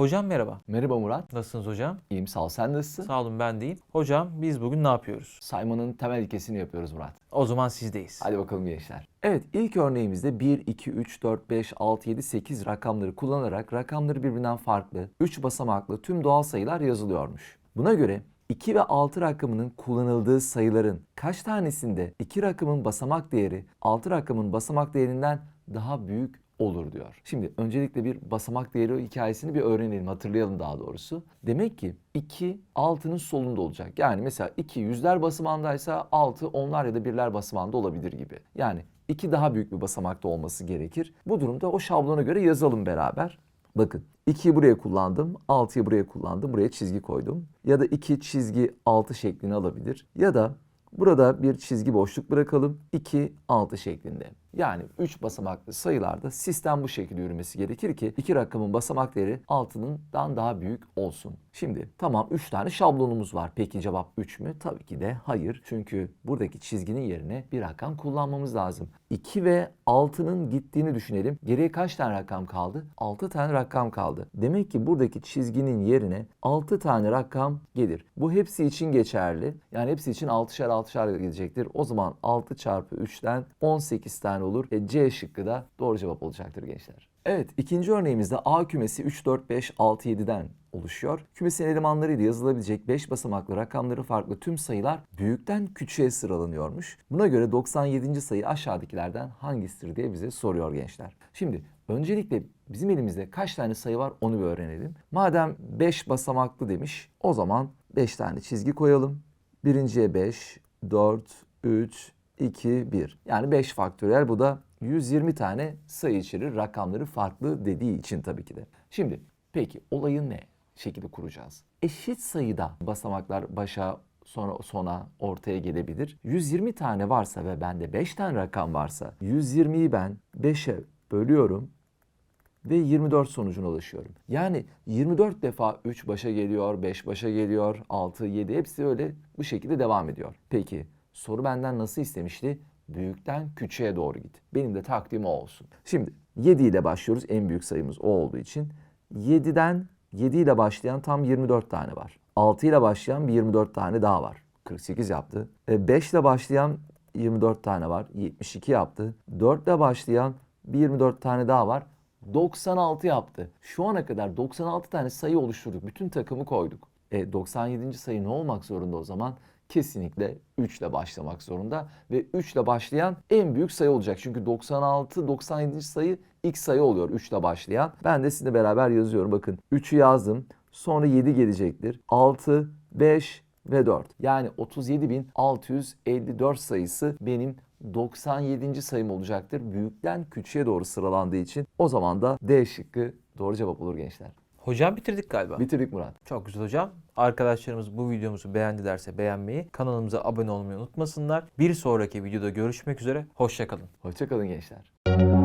Hocam merhaba. Merhaba Murat. Nasılsınız hocam? İyiyim sağ ol. Sen nasılsın? Sağ olun ben deyim. Hocam biz bugün ne yapıyoruz? Saymanın temel ilkesini yapıyoruz Murat. O zaman sizdeyiz. Hadi bakalım gençler. Evet ilk örneğimizde 1, 2, 3, 4, 5, 6, 7, 8 rakamları kullanarak rakamları birbirinden farklı 3 basamaklı tüm doğal sayılar yazılıyormuş. Buna göre 2 ve 6 rakamının kullanıldığı sayıların kaç tanesinde 2 rakamın basamak değeri 6 rakamın basamak değerinden daha büyük olur diyor. Şimdi öncelikle bir basamak değeri hikayesini bir öğrenelim, hatırlayalım daha doğrusu. Demek ki 2 6'nın solunda olacak. Yani mesela 2 yüzler basamağındaysa 6 onlar ya da birler basamağında olabilir gibi. Yani 2 daha büyük bir basamakta olması gerekir. Bu durumda o şablona göre yazalım beraber. Bakın 2'yi buraya kullandım, 6'yı buraya kullandım, buraya çizgi koydum. Ya da 2 çizgi 6 şeklini alabilir. Ya da burada bir çizgi boşluk bırakalım, 2 6 şeklinde. Yani 3 basamaklı sayılarda sistem bu şekilde yürümesi gerekir ki iki rakamın basamak değeri 6'nından daha büyük olsun. Şimdi tamam 3 tane şablonumuz var. Peki cevap 3 mü? Tabii ki de hayır. Çünkü buradaki çizginin yerine bir rakam kullanmamız lazım. 2 ve 6'nın gittiğini düşünelim. Geriye kaç tane rakam kaldı? 6 tane rakam kaldı. Demek ki buradaki çizginin yerine 6 tane rakam gelir. Bu hepsi için geçerli. Yani hepsi için 6'şer 6'şer gelecektir. O zaman 6 çarpı 3'ten 18 tane olur. E C şıkkı da doğru cevap olacaktır gençler. Evet ikinci örneğimizde A kümesi 3, 4, 5, 6, 7'den oluşuyor. Kümesin elemanlarıyla yazılabilecek 5 basamaklı rakamları farklı tüm sayılar büyükten küçüğe sıralanıyormuş. Buna göre 97. sayı aşağıdakilerden hangisidir diye bize soruyor gençler. Şimdi öncelikle bizim elimizde kaç tane sayı var onu bir öğrenelim. Madem 5 basamaklı demiş o zaman 5 tane çizgi koyalım. Birinciye 5, 4, 3, 2, 1. Yani 5 faktöriyel bu da 120 tane sayı içerir rakamları farklı dediği için tabii ki de. Şimdi peki olayı ne şekilde kuracağız? Eşit sayıda basamaklar başa sonra sona ortaya gelebilir. 120 tane varsa ve bende 5 tane rakam varsa 120'yi ben 5'e bölüyorum ve 24 sonucuna ulaşıyorum. Yani 24 defa 3 başa geliyor, 5 başa geliyor, 6, 7 hepsi öyle bu şekilde devam ediyor. Peki soru benden nasıl istemişti? Büyükten küçüğe doğru git. Benim de taktiğim o olsun. Şimdi 7 ile başlıyoruz. En büyük sayımız o olduğu için. 7'den 7 ile başlayan tam 24 tane var. 6 ile başlayan bir 24 tane daha var. 48 yaptı. 5 ile başlayan 24 tane var. 72 yaptı. 4 ile başlayan bir 24 tane daha var. 96 yaptı. Şu ana kadar 96 tane sayı oluşturduk. Bütün takımı koyduk. E, 97. sayı ne olmak zorunda o zaman? Kesinlikle 3 ile başlamak zorunda ve 3 ile başlayan en büyük sayı olacak. Çünkü 96 97. sayı ilk sayı oluyor 3 ile başlayan. Ben de sizinle beraber yazıyorum. Bakın 3'ü yazdım. Sonra 7 gelecektir. 6, 5 ve 4. Yani 37.654 sayısı benim 97. sayım olacaktır. Büyükten küçüğe doğru sıralandığı için o zaman da D şıkkı doğru cevap olur gençler. Hocam bitirdik galiba. Bitirdik Murat. Çok güzel hocam. Arkadaşlarımız bu videomuzu beğendilerse beğenmeyi, kanalımıza abone olmayı unutmasınlar. Bir sonraki videoda görüşmek üzere. Hoşçakalın. Hoşçakalın gençler.